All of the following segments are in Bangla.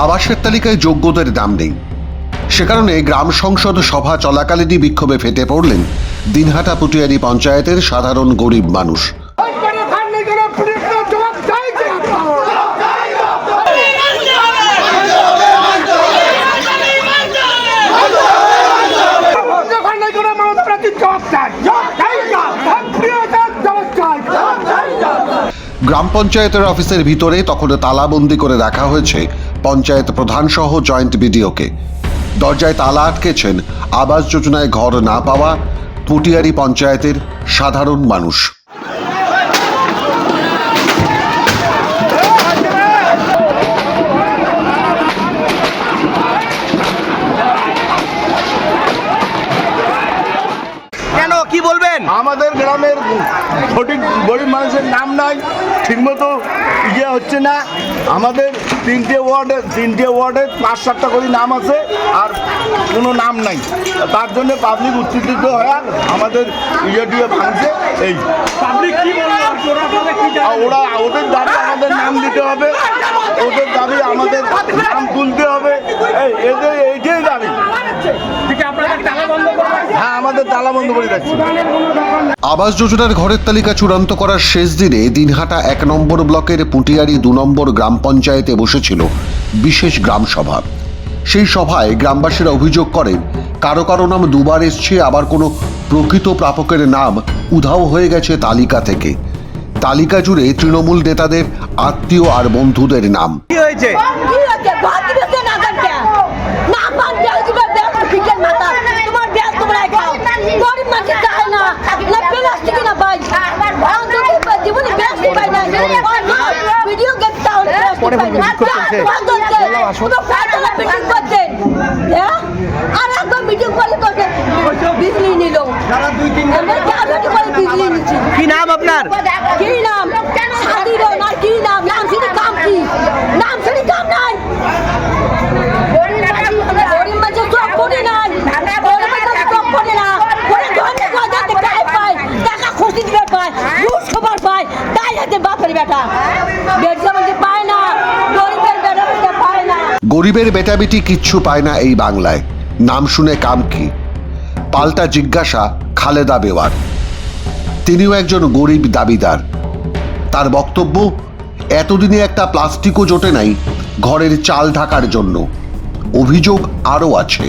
আবাসের তালিকায় যোগ্যদের দাম নেই। সে কারণে গ্রাম সংসদ সভা চলাকালীনই বিক্ষোভে ফেটে পড়লেন দিনহাটা পুটিয়ারি পঞ্চায়েতের সাধারণ গরিব মানুষ যে খাননি করে মমতা ব্যানার্জি জবাব চাই চাই জবাব প্রিয়তার জবাব চাই গ্রাম পঞ্চায়েতের অফিসের ভিতরে তখন তালাবন্দি করে রাখা হয়েছে পঞ্চায়েত প্রধান সহ জয়েন্ট বিডিওকে। দরজায় তালা আটকেছেন আবাস যোজনায় ঘর না পাওয়া পুটিয়ারি পঞ্চায়েতের সাধারণ মানুষ কেন কি বলবেন আমাদের গ্রামের সঠিক গরিব মানুষের নাম নাই ঠিকমতো ইয়ে হচ্ছে না। আমাদের তিনটে ওয়ার্ডে তিনটে ওয়ার্ডে পাঁচ সাতটা করে নাম আছে আর কোনো নাম নাই। তার জন্য পাবলিক উত্তেজিত হয়ে আমাদের ইয়ে দিয়ে ভাঙছে এই। ওরা ওদের দাবি আমাদের নাম দিতে হবে। ওদের দাবি আমাদের নাম তুলতে হবে। আমাদের তালা বন্ধ করে যাচ্ছে আবাস যোজনার ঘরের তালিকা চূড়ান্ত করার শেষ দিনে দিনহাটা এক নম্বর ব্লকের পুটিয়ারি দু নম্বর গ্রাম পঞ্চায়েতে বসেছিল বিশেষ গ্রাম সভা। সেই সভায় গ্রামবাসীরা অভিযোগ করেন কারও কারও নাম দুবার এসছে আবার কোনো প্রকৃত প্রাপকের নাম উধাও হয়ে গেছে তালিকা থেকে। তালিকা জুড়ে তৃণমূল নেতাদের আত্মীয় আর বন্ধুদের নাম। কি হয়েছে কি হচ্ছে ঘর দিবে না করতে না পান বেল দিবে বেল ফিকের মাথা তোমার বেল তোমরা খাও গরিব মানুষ চায় না না প্লাস্টিক না ভাই অন্তত জীবনে বেল পাই না ভিডিও গেট টাউন পরে মিটিং করছেন হ্যাঁ? আর একদম মিটিং করে করছে। বিজলি নিল। কি করে বিজলি নিচ্ছি। কি নাম আপনার? কি নাম? কি নাম? নাম? শুধু কাম কি? নাম শুধু কাম নাই। খুশি দিবে পায় ঘুষ খবর পায় তাই আছে বাপের বেটা বেটা বলতে পায় না গরিবের বেটা বলতে পায় না গরিবের বেটাবেটি কিচ্ছু পায় না এই বাংলায়। নাম শুনে কাম কি? পাল্টা জিজ্ঞাসা খালেদা বেওয়ার। তিনিও একজন গরিব দাবিদার। তার বক্তব্য, এতদিনে একটা প্লাস্টিকও জোটে নাই ঘরের চাল ঢাকার জন্য। অভিযোগ আরও আছে।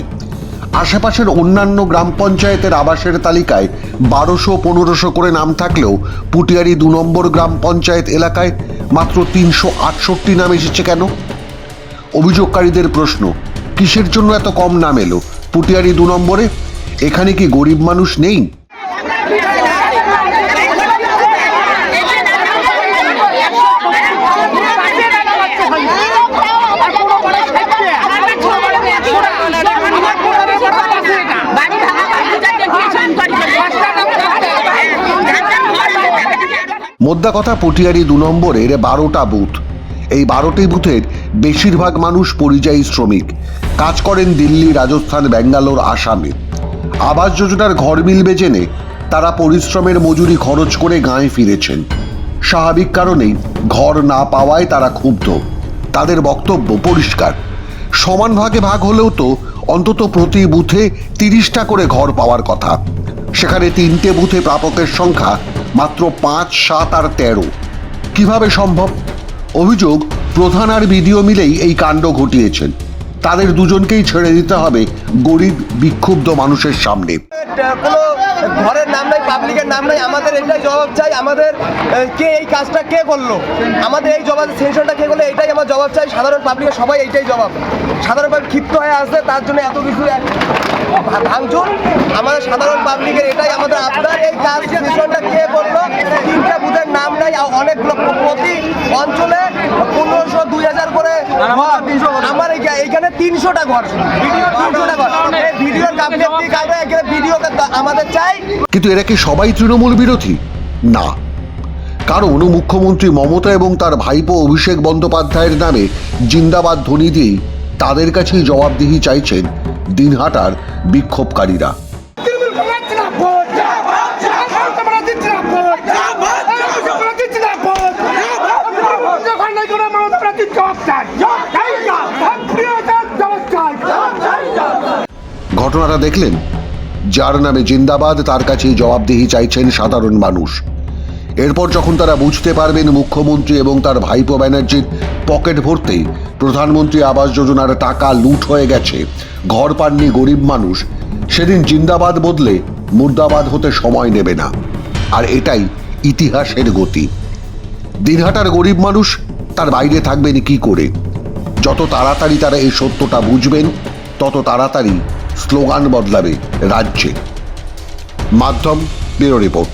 আশেপাশের অন্যান্য গ্রাম পঞ্চায়েতের আবাসের তালিকায় বারোশো পনেরোশো করে নাম থাকলেও পুটিয়ারি দু নম্বর গ্রাম পঞ্চায়েত এলাকায় মাত্র তিনশো আটষট্টি নাম এসেছে কেন? অভিযোগকারীদের প্রশ্ন, কিসের জন্য এত কম নাম এলো? পুটিয়ারি দু নম্বরে, এখানে কি গরিব মানুষ নেই? মোদ্দা কথা পটিয়ারি দু নম্বরের বারোটা বুথ। এই বারোটি বুথের বেশিরভাগ মানুষ পরিযায়ী শ্রমিক। কাজ করেন দিল্লি, রাজস্থান, ব্যাঙ্গালোর, আসামে। আবাস যোজনার ঘর মিলবে জেনে তারা পরিশ্রমের মজুরি খরচ করে গাঁয়ে ফিরেছেন। স্বাভাবিক কারণেই ঘর না পাওয়ায় তারা ক্ষুব্ধ। তাদের বক্তব্য পরিষ্কার। সমান ভাগে ভাগ হলেও তো অন্তত প্রতি বুথে তিরিশটা করে ঘর পাওয়ার কথা। সেখানে তিনটে বুথে প্রাপকের সংখ্যা মাত্র পাঁচ, সাত আর তেরো। কীভাবে সম্ভব? অভিযোগ প্রধান আর বিডিও মিলেই এই কাণ্ড ঘটিয়েছেন। তাদের দুজনকেই ছেড়ে দিতে হবে গরিব, বিক্ষুব্ধ মানুষের সামনে। ঘরের নাম নাই, পাবলিকের নাম নাই, আমাদের এটাই জবাব চাই, আমাদের কে এই কাজটা কে করল? আমাদের এই জবাব, সেশনটা কে করল এটাই আমার জবাব চাই, সাধারণ পাবলিকের সবাই এইটাই জবাব। সাধারণ পাবলিক ক্ষিপ্ত হয়ে আসছে, তার জন্য এত কিছু ভাঙচুর। আমাদের সাধারণ পাবলিকের এটাই আমাদের আপনার এই কাজ, সেশনটা কে করল, তিনটা বুথের নাম অনেকগুলো প্রতি অঞ্চলে পনেরোশো দুই হাজার করে আমার এইখানে তিনশোটা ঘর। তিনশোটা ঘর। ভিডিওর গাফিলতি কারণে এখানে ভিডিও আমাদের চাই। কিন্তু এরা কি সবাই তৃণমূল বিরোধী? না। কারণ মুখ্যমন্ত্রী মমতা এবং তার ভাইপো অভিষেক বন্দ্যোপাধ্যায়ের নামে জিন্দাবাদ ধ্বনি দিয়েই তাদের কাছেই জবাবদিহি চাইছেন দিনহাটার বিক্ষোভকারীরা তৃণমূল কংগ্রেস জিন্দাবাদ মমতা ব্যানার্জি জিন্দাবাদ মমতা ব্যানার্জি ঘটনাটা দেখলেন? যার নামে জিন্দাবাদ, তার কাছেই জবাবদিহি চাইছেন সাধারণ মানুষ। এরপর যখন তারা বুঝতে পারবেন মুখ্যমন্ত্রী এবং তার ভাইপো ব্যানার্জির পকেট ভরতেই প্রধানমন্ত্রী আবাস যোজনার টাকা লুট হয়ে গেছে, ঘর পাননি গরিব মানুষ। সেদিন জিন্দাবাদ বদলে মুর্দাবাদ হতে সময় নেবে না। আর এটাই ইতিহাসের গতি। দিনহাটার গরিব মানুষ তার বাইরে থাকবেন কি করে? যত তাড়াতাড়ি তারা এই সত্যটা বুঝবেন, তত তাড়াতাড়ি স্লোগান বদলাবে রাজ্যে। মাধ্যম, ব্যুরো রিপোর্ট।